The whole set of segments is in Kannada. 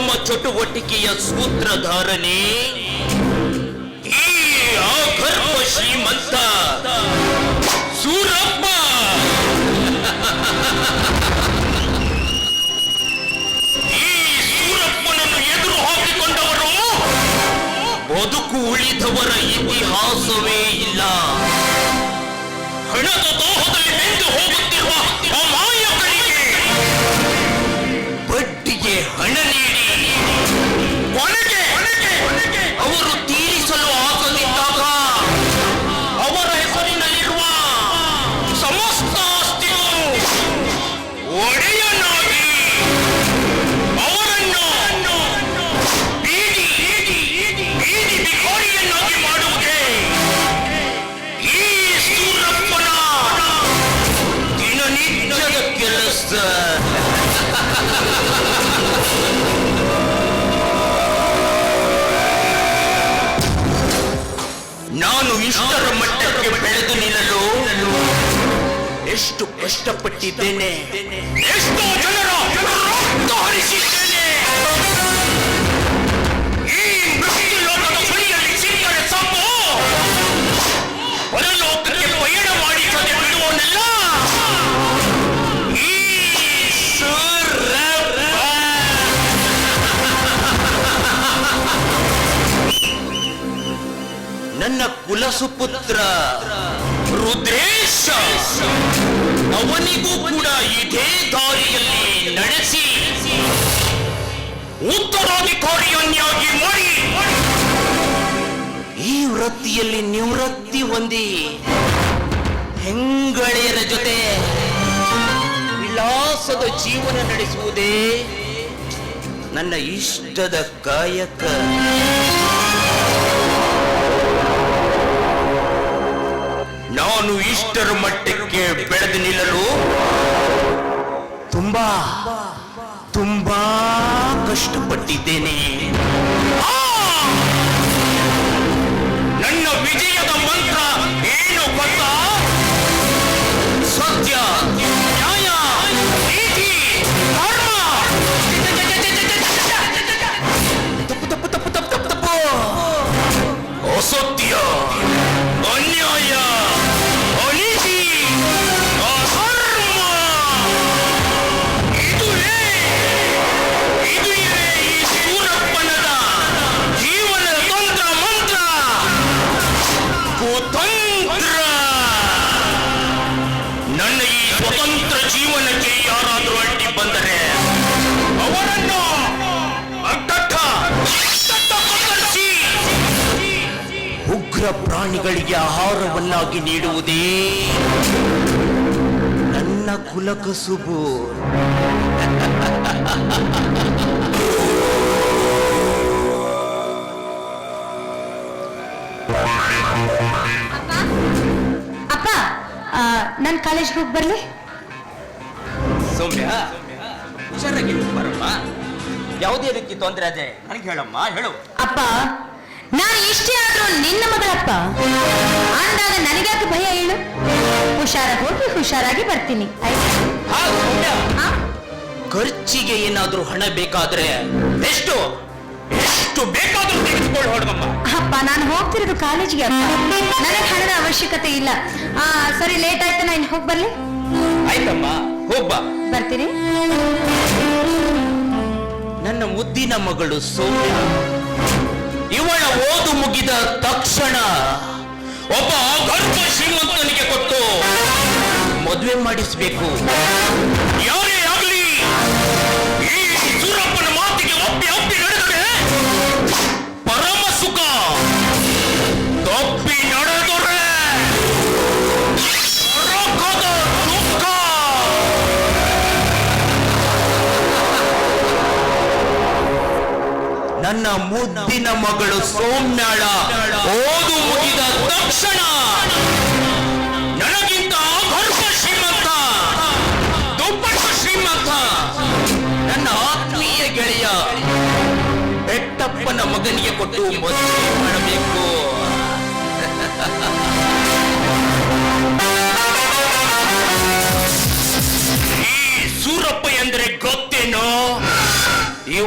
ಅಕ್ರಮ ಚಟುವಟಿಕೆಯ ಸೂತ್ರಧಾರನೇ ಶ್ರೀಮಂತ ಸೂರಪ್ಪ. ಈ ಸೂರಪ್ಪನನ್ನು ಎದುರು ಹಾಕಿಕೊಂಡವರು ಬದುಕು ಉಳಿದವರ ಇತಿಹಾಸವೇ ಇಲ್ಲ. ಹಣದ ದೋಹದಲ್ಲಿ ಬೆಂದು ಹೋಗುತ್ತಿರುವ ನಾನು ಇಷ್ಟರ ಮಟ್ಟಕ್ಕೆ ಬೆಳೆದು ನಿಲ್ಲಲು ಎಷ್ಟು ಕಷ್ಟಪಟ್ಟಿದ್ದೇನೆ. ಎಷ್ಟೋ ಜನರ ಹರಿಸಿದ್ದೇನೆ ನನ್ನ ಕುಲಸುಪುತ್ರ ರುದ್ರೇಶ. ಅವನಿಗೂ ಕೂಡ ಇದೇ ದಾರಿಯಲ್ಲಿ ನಡೆಸಿ ಉತ್ತರಾಧಿಕಾರಿಯನ್ನಾಗಿ ಮಾಡಿ. ವೃತ್ತಿಯಲ್ಲಿ ನಿವೃತ್ತಿ ಹೊಂದಿ ಹೆಂಗಳೆಯರ ಜೊತೆ ವಿಲಾಸದ ಜೀವನ ನಡೆಸುವುದೇ ನನ್ನ ಇಷ್ಟದ ಕಾಯಕ ನಾನು ಇಷ್ಟರ ಮಟ್ಟಕ್ಕೆ ಬೆಳೆದು ನಿಲ್ಲಲು ತುಂಬಾ ತುಂಬಾ ಕಷ್ಟಪಟ್ಟಿದ್ದೇನೆ! ನನ್ನ ವಿಜಯದ ಮಂತ್ರ ಏನು ಗೊತ್ತಾ ಪ್ರಾಣಿಗಳಿಗೆ ಆಹಾರವನ್ನಾಗಿ ನೀಡುವುದೇ ನನ್ನ ಕುಲಕಸುಬು ಅಪ್ಪ ನನ್ನ ಕಾಲೇಜ್ಗೆ ಹೋಗಿ ಬರ್ಲಿ. ಸೌಮ್ಯ ಹುಷಾರಾಗಿ ಬರಮ್ಮ. ಯಾವುದೇ ರೀತಿ ತೊಂದರೆ ಅದೇ ನನಗೆ ಹೇಳಮ್ಮ ಹೇಳು. ಅಪ್ಪ ನಾನು ಇಷ್ಟೇ ಆದ್ರೂ ನಿನ್ನ ಮಗಳಪ್ಪ. ಅಂದಾಗ ನನಗ್ಯಾಕೆ ಭಯ ಹೇಳು? ಹುಷಾರಾಗಿ ಹೋಗಿ ಹುಷಾರಾಗಿ ಬರ್ತೀನಿ? ಖರ್ಚಿಗೆ ಏನಾದ್ರೂ ಹಣ ಬೇಕಾದ್ರೆ ಎಷ್ಟು? ಎಷ್ಟು ಬೇಕಾದ್ರೂ ತೆಗೆದುಕೊಂಡು ಹೊರಡಮ್ಮ ಅಪ್ಪ ನಾನು ಹೋಗ್ತಿರೋದು ಕಾಲೇಜಿಗೆ ಅಪ್ಪ. ನನಗೆ ಹಣದ ಅವಶ್ಯಕತೆ ಇಲ್ಲ. ಆ ಸರಿ ಲೇಟ್ ಆಯ್ತು ನಾನು ಹೋಗಿ ಬರ್ಲಿ? ಆಯ್ತಮ್ಮ ಹೋಗ್ಬಾ ಬರ್ತೀನಿ. ನನ್ನ ಮುದ್ದಿನ ಮಗಳು ಸೌಮ್ಯ. ಇವಳ ಓದು ಮುಗಿದ ತಕ್ಷಣ ಒಬ್ಬ ಶ್ರೀಮಂತನಿಗೆ ಕೊಟ್ಟು ಮದುವೆ ಮಾಡಿಸ್ಬೇಕು. ಯಾರೇ ನನ್ನ ಮುದ್ದಿನ ಮಗಳು ಸೋಮ್ಯಾಳ. ಓದು ಮುಗಿದ ತಕ್ಷಣ ನನಗಿಂತ ಗರ್ಭ ಶ್ರೀಮಂತ, ದುಪ್ಪಟ್ಟು ಶ್ರೀಮಂತ, ನನ್ನ ಆತ್ಮೀಯ ಗೆಳೆಯ ಬೆಟ್ಟಪ್ಪನ ಮಗನಿಗೆ ಕೊಟ್ಟು ಮದುವೆ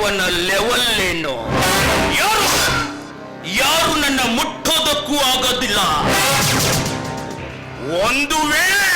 ಇವನ ಲೆವೆಲ್ ಏನು ಯಾರು? ಯಾರು ನನ್ನ ಮುಟ್ಟೋದಕ್ಕೂ ಆಗೋದಿಲ್ಲ. ಒಂದು ವೇಳೆ